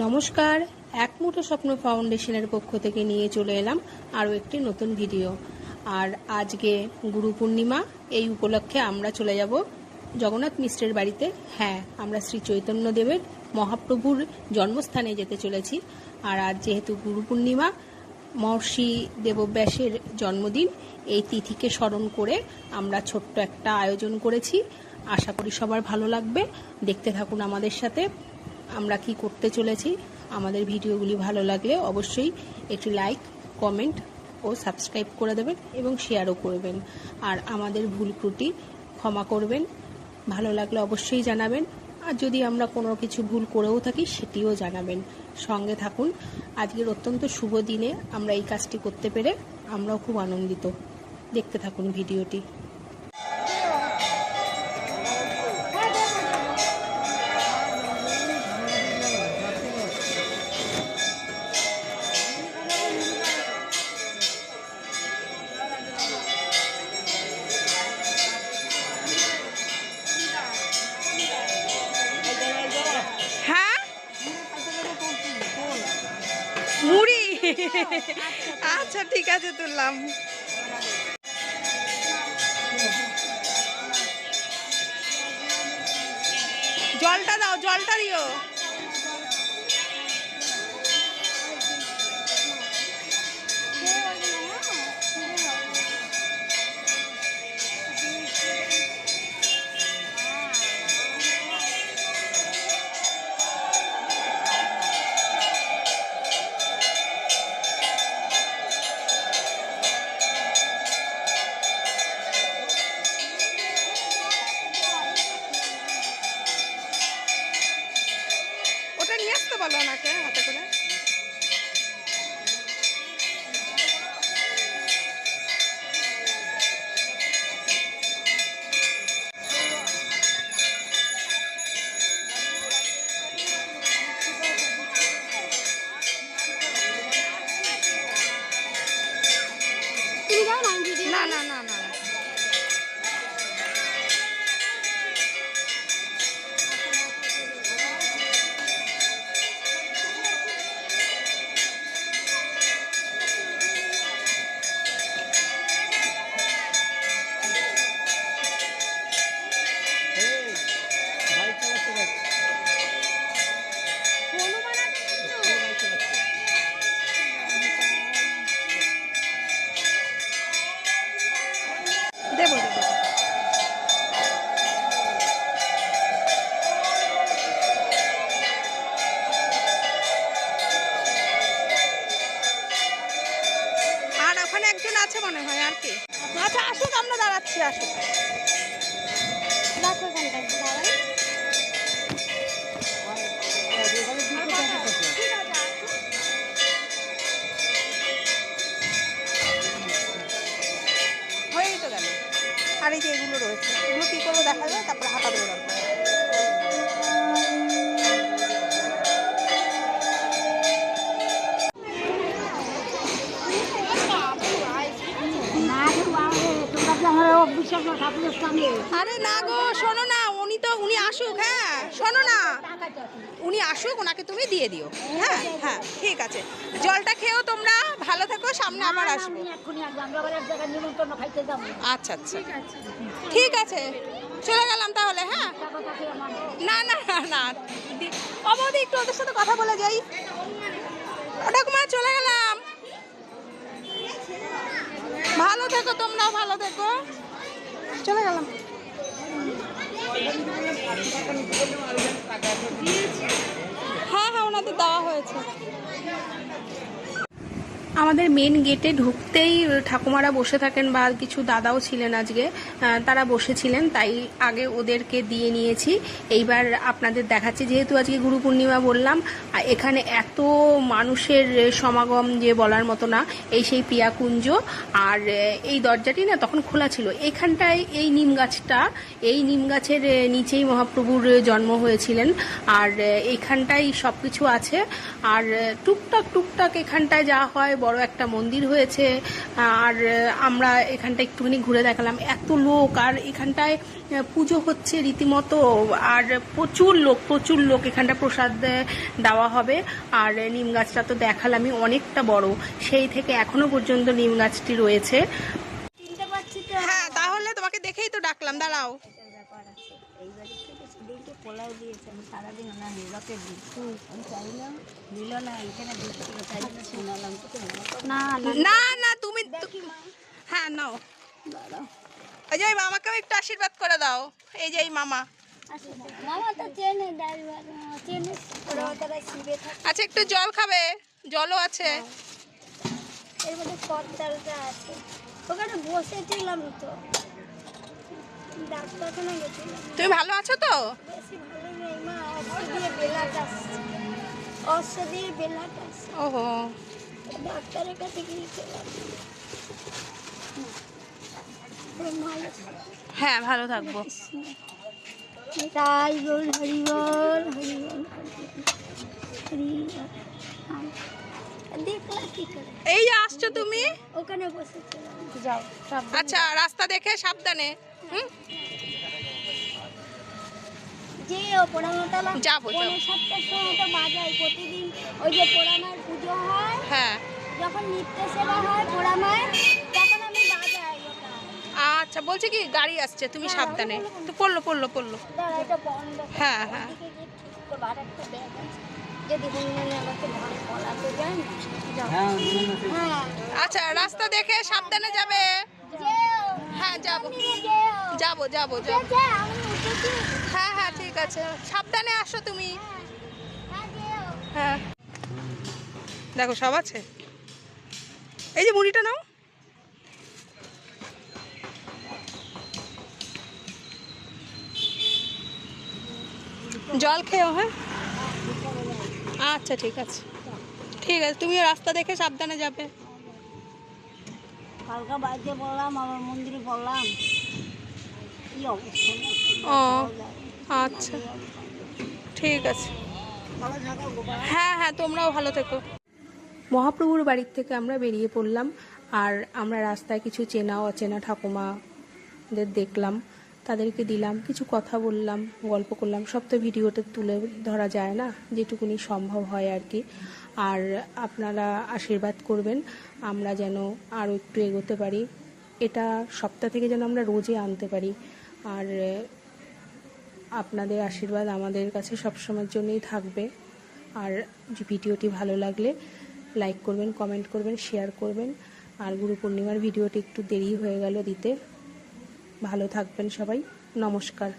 নমস্কার, এক মুঠো স্বপ্ন ফাউন্ডেশনের পক্ষ থেকে নিয়ে চলে এলাম আরও একটি নতুন ভিডিও। আর আজকে গুরু পূর্ণিমা, এই উপলক্ষে আমরা চলে যাব জগন্নাথ মিশ্রের বাড়িতে। হ্যাঁ আমরা শ্রী চৈতন্য দেবের মহাপ্রভুর জন্মস্থানে যেতে চলেছি। আর আজ যেহেতু গুরু পূর্ণিমা, মহর্ষি দেবব্যাসের জন্মদিন, এই তিথিকে স্মরণ করে আমরা ছোট্ট একটা আয়োজন করেছি। আশা করি সবার ভালো লাগবে। দেখতে থাকুন আমাদের সাথে। আমরা কি করতে চলেছি, আমাদের ভিডিওগুলি ভালো লাগলে অবশ্যই একটি লাইক কমেন্ট ও সাবস্ক্রাইব করে দেবেন এবং শেয়ারও করবেন আর আমাদের ভুল ত্রুটি ক্ষমা করবেন, ভালো লাগলে অবশ্যই জানাবেন, আর যদি আমরা কোনো কিছু ভুল করেও থাকি সেটিও জানাবেন। সঙ্গে থাকুন, আজকের অত্যন্ত শুভ দিনে আমরা এই কাজটি করতে পেরে আমরাও খুব আনন্দিত। দেখতে থাকুন ভিডিওটি। আচ্ছা ঠিক আছে তুললাম। জলটা দাও জলটা দিও। আসতে বলো ওনাকে হাতে করে। আমরা দাঁড়াচ্ছি আসুক আরে না গো শোনো না উনি তো উনি আসুক হ্যাঁ শোনো না। উনি আসুক ওনাকে তুমি দিয়ে দিও। হ্যাঁ হ্যাঁ ঠিক আছে। জলটা খেয়েও তোমরা ভালো থেকো সামনে আবার আসব। আচ্ছা আচ্ছা। ঠিক আছে। চলে গেলাম তাহলে হ্যাঁ? না না না অবধি একটু ওদের সাথে কথা বলে যাই। ঠাকুমা চলে গেলাম। ভালো থেকো তোমরাও ভালো থেকো। চলে গেলাম। হ্যাঁ হ্যাঁ ওনাদের দেওয়া হয়েছে। আমাদের মেন গেটে ঢুকতেই ঠাকুমারা বসে থাকেন বা কিছু দাদাও ছিলেন আজকে তারা বসেছিলেন, তাই আগে ওদেরকে দিয়ে নিয়েছি। এইবার আপনাদের দেখাচ্ছি, যেহেতু আজকে গুরু পূর্ণিমা বললাম এখানে এত মানুষের সমাগম যে বলার মতো না, এই সেই পিয়াকুঞ্জ আর এই দরজাটি না তখন খোলা ছিল। এখানটায় এই নিম গাছটা, এই নিম গাছের নিচেই মহাপ্রভুর জন্ম হয়েছিলেন, আর এইখানটাই সব কিছু আছে, আর টুকটাক টুকটাক এখানটায় যা হয় বড় একটা মন্দির হয়েছে আর আমরা এখানটা একটুখানি ঘুরে দেখালাম। এত লোক আর এখানটায় পুজো হচ্ছে রীতিমতো আর প্রচুর লোক প্রচুর লোক এখানটা প্রসাদ দেওয়া হবে। আর নিম গাছটা তো দেখালামই অনেকটা বড়। সেই থেকে এখনও পর্যন্ত নিম গাছটি রয়েছে। হ্যাঁ তাহলে তোমাকে দেখেই তো ডাকলাম দাঁড়াও এটার ব্যাপার আছে এই বাড়ি থেকে সেদিনকে পোলাও দিয়েছে আমি সারাদিন ওনার নীলকে দিচ্ছি আমি চাইলাম দিল না এখানে দিচ্ছিল তাই জন্য শোনালাম না না না। না তুমি হ্যাঁ নাও। ওই যে মামাকেও একটু আশীর্বাদ করে দাও। এই যে এই মামা। আচ্ছা একটু জল খাবে। জলও আছে। এর মধ্যে আছে। ওখানে বসেছিলাম তো। তুমি ভালো আছো তো? ওহো। ডাক্তারের কাছে গিয়েছিলাম হ্যাঁ ভালো থাকব। তাই বল হরি বল হরি বল হরি বল দেখলা কি করে এই যে আসছো তুমি? ওখানে বসেছিলাম যাও আচ্ছা রাস্তা দেখে সাবধানে। যে পোড়ামাতালা যাব, যাব। সাতটার সময় তো বাজায়। প্রতিদিন ওই যে পোড়ামার পুজো হয় হ্যাঁ। যখন নিত্য সেবা হয় পোড়ামায় তখন আমি বাজাই আচ্ছা বলছি কি গাড়ি আসছে তুমি সাবধানে। তো পড়ল পড়ল পড়ল। দাঁড়া এটা বন্ধ কর। হ্যাঁ, হ্যাঁ। হ্যাঁ। হ্যাঁ আচ্ছা রাস্তা দেখে সাবধানে যাবে। হ্যাঁ যাব। যাব যাব যাব। হ্যাঁ হ্যাঁ ঠিক আছে। সাবধানে আসো তুমি। হ্যাঁ হ্যাঁ। দেখো সব আছে। এই যে মুড়িটা নাও। জল খেয়েও হ্যাঁ? আচ্ছা ঠিক আছে। ঠিক আছে তুমি রাস্তা দেখে সাবধানে যাবে। কালকা বাড়িতে বললাম আমার মন্দিরে কি অবস্থা? ও আচ্ছা। ঠিক আছে। হ্যাঁ হ্যাঁ তোমরাও ভালো থেকো। মহাপ্রভুর বাড়ির থেকে আমরা বেরিয়ে পড়লাম আর আমরা রাস্তায় কিছু চেনা অচেনা ঠাকুমাদের দেখলাম তাদেরকে দিলাম কিছু কথা বললাম গল্প করলাম সব তো ভিডিওতে তুলে ধরা যায় না যেটুকুনি সম্ভব হয় আর কি। আর আপনারা আশীর্বাদ করবেন, আমরা যেন আরও একটু এগোতে পারি। এটা সপ্তাহ থেকে যেন আমরা রোজে আনতে পারি। আর আপনাদের আশীর্বাদ আমাদের কাছে সবসময়ের জন্যই থাকবে। আর ভিডিওটি ভালো লাগলে লাইক করবেন, কমেন্ট করবেন, শেয়ার করবেন। আর গুরু পূর্ণিমার ভিডিওটি একটু দেরি হয়ে গেল দিতে। ভালো থাকবেন সবাই। নমস্কার।